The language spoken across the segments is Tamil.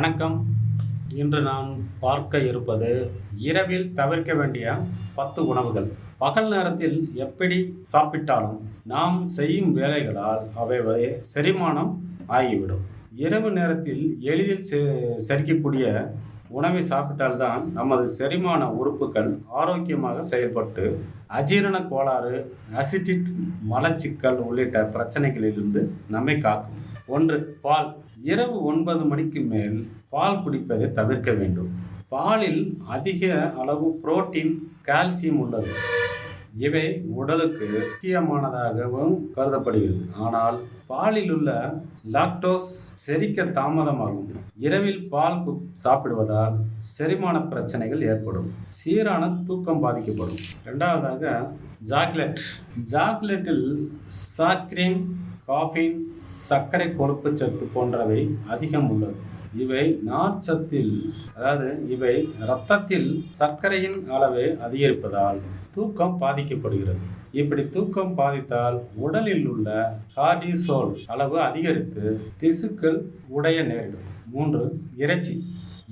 வணக்கம். இன்று நாம் பார்க்க இருப்பது இரவில் தவிர்க்க வேண்டிய பத்து உணவுகள். பகல் நேரத்தில் எப்படி சாப்பிட்டாலும் நாம் செய்யும் வேலைகளால் அவை செரிமானம் ஆகிவிடும். இரவு நேரத்தில் எளிதில் செ- செரிக்கக்கூடிய உணவை சாப்பிட்டால்தான் நமது செரிமான உறுப்புகள் ஆரோக்கியமாக செயல்பட்டு அஜீரண கோளாறு அசிட்டிட் மலச்சிக்கல் உள்ளிட்ட பிரச்சனைகளிலிருந்து நம்மை காக்கும். ஒன்று பால். இரவு ஒன்பது மணிக்கு மேல் பால் குடிப்பதை தவிர்க்க வேண்டும். பாலில் அதிக அளவு புரோட்டீன் கால்சியம் உள்ளது. இவை உடலுக்கு முக்கியமானதாகவும் கருதப்படுகிறது. ஆனால் பாலில் உள்ள லாக்டோஸ் செரிக்க தாமதமாகும். இரவில் பால் சாப்பிடுவதால் செரிமான பிரச்சனைகள் ஏற்படும். சீரான தூக்கம் பாதிக்கப்படும். இரண்டாவதாக சாக்லேட். சாக்லேட்டில் சாக்ரீன் காஃபின் சர்க்கரை கொழுப்பு சத்து போன்றவை அதிகம் உள்ளது. இவை நார்ச்சத்தில் அதாவது இவை இரத்தத்தில் சர்க்கரையின் அளவை அதிகரிப்பதால் தூக்கம் பாதிக்கப்படுகிறது. இப்படி தூக்கம் பாதித்தால் உடலில் உள்ள கார்டிசோல் அளவு அதிகரித்து திசுக்கள் உடைய நேரிடும். மூன்று இறைச்சி.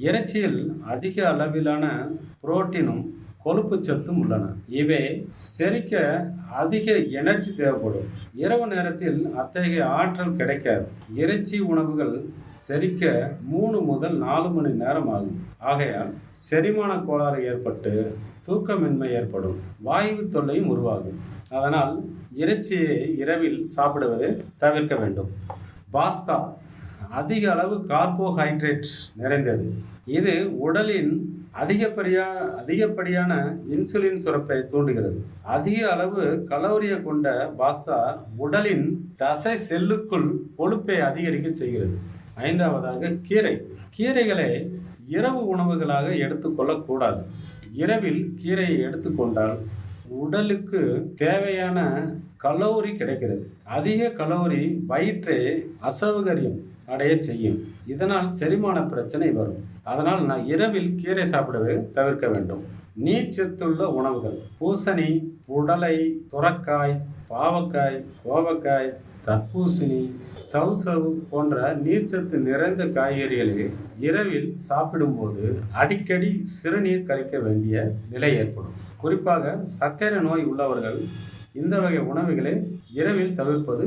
இறைச்சியில் அதிக அளவிலான புரோட்டீனும் கொழுப்பு சத்தும் உள்ளன. இவை செரிக்க அதிக எனர்ஜி தேவைப்படும். இரவு நேரத்தில் அத்தகைய ஆற்றல் கிடைக்காது. இறைச்சி உணவுகள் செரிக்க மூணு முதல் நாலு மணி நேரம் ஆகும். ஆகையால் செரிமான கோளாறு ஏற்பட்டு தூக்கமின்மை ஏற்படும். வாயு தொல்லையும் உருவாகும். அதனால் இறைச்சியை இரவில் சாப்பிடுவதை தவிர்க்க வேண்டும். பாஸ்தா அதிக அளவு கார்போஹைட்ரேட் நிறைந்தது. இது உடலின் அதிகப்படியா அதிகப்படியான இன்சுலின் சுரப்பை தூண்டுகிறது. அதிக அளவு கலோரியை கொண்ட பாஸ்தா உடலின் தசை செல்லுக்குள் கொழுப்பை அதிகரிக்க செய்கிறது. ஐந்தாவதாக கீரை. கீரைகளை இரவு உணவுகளாக எடுத்துக்கொள்ளக்கூடாது இரவில் கீரையை எடுத்துக்கொண்டால் உடலுக்கு தேவையான கலோரி கிடைக்கிறது. அதிக கலோரி வயிற்றை அசௌகரியம் அடைய செய்யும். இதனால் செரிமான பிரச்சனை வரும். அதனால் நான் இரவில் கீரை சாப்பிடவே தவிர்க்க வேண்டும். நீர்ச்சத்துள்ள உணவுகள். பூசணி புடலை சுரக்காய் பாவக்காய் கோவக்காய் தர்பூசணி சவுசவு போன்ற நீர்ச்சத்து நிறைந்த காய்கறிகளை இரவில் சாப்பிடும்போது அடிக்கடி சிறுநீர் கழிக்க வேண்டிய நிலை ஏற்படும். குறிப்பாக சர்க்கரை நோய் உள்ளவர்கள் இந்த வகை உணவுகளை இரவில் தவிர்ப்பது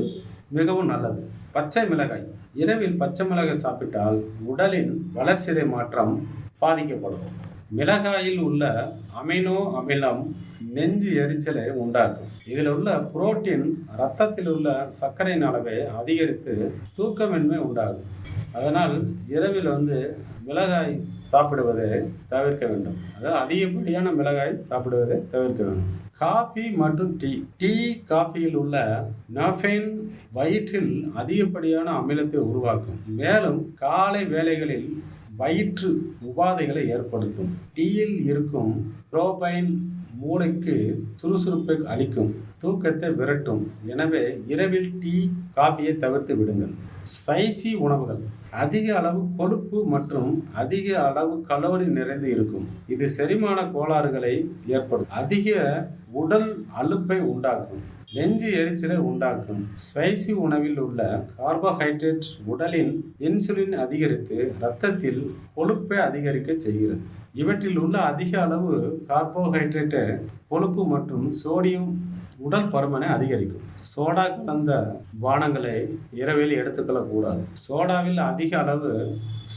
மிகவும் நல்லது. பச்சை மிளகாய். இரவில் பச்சை மிளகாய் சாப்பிட்டால் உடலின் வளர்சிதை மாற்றம் பாதிக்கப்படும். மிளகாயில் உள்ள அமினோ அமிலம் நெஞ்சு எரிச்சலை உண்டாக்கும். இதில் உள்ள புரோட்டீன் ரத்தத்தில் உள்ள சர்க்கரையின் அளவை அதிகரித்து தூக்கமின்மை உண்டாகும். அதனால் இரவில் வந்து மிளகாய் சாப்பிடுவதை தவிர்க்க வேண்டும். அதாவது அதிகப்படியான மிளகாய் சாப்பிடுவதை தவிர்க்க வேண்டும். காஃபி மற்றும் டீ. டீ காஃபியில் உள்ள நஃபைன் வயிற்றில் அதிகப்படியான அமிலத்தை உருவாக்கும். மேலும் காலை வேலைகளில் வயிற்று உபாதைகளை ஏற்படுத்தும். டீயில் இருக்கும் புரோபைன் மூளைக்கு சுறுசுறுப்பை அளிக்கும் தூக்கத்தை விரட்டும். எனவே இரவில் டீ காபியை தவிர்த்து விடுங்கள். ஸ்பைசி உணவுகள் அதிக அளவு கொழுப்பு மற்றும் அதிக அளவு கலோரி நிறைந்து இருக்கும். இது செரிமான கோளாறுகளை ஏற்படும் அதிக உடல் அலுப்பை உண்டாக்கும். நெஞ்சு எரிச்சலை உண்டாக்கும். ஸ்பைசி உணவில் உள்ள கார்போஹைட்ரேட் உடலின் இன்சுலின் அதிகரித்து இரத்தத்தில் கொழுப்பை அதிகரிக்க செய்கிறது. இவற்றில் உள்ள அதிக அளவு கார்போஹைட்ரேட்டு கொழுப்பு மற்றும் சோடியம் உடல் பருமனை அதிகரிக்கும். சோடா கலந்த பானங்களை இரவில் எடுத்துக்கொள்ளக்கூடாது. சோடாவில் அதிக அளவு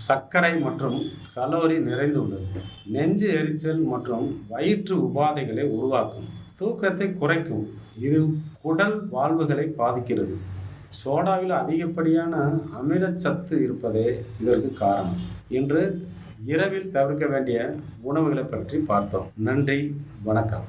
சர்க்கரை மற்றும் கலோரி நிறைந்துள்ளது நெஞ்சு எரிச்சல் மற்றும் வயிற்று உபாதைகளை உருவாக்கும். தூக்கத்தை குறைக்கும். இது குடல் வாழ்வுகளை பாதிக்கிறது. சோடாவில் அதிகப்படியான அமிலச்சத்து இருப்பதே இதற்கு காரணம். இன்று இரவில் தவிர்க்க வேண்டிய உணவுகளை பற்றி பார்த்தோம். நன்றி வணக்கம்.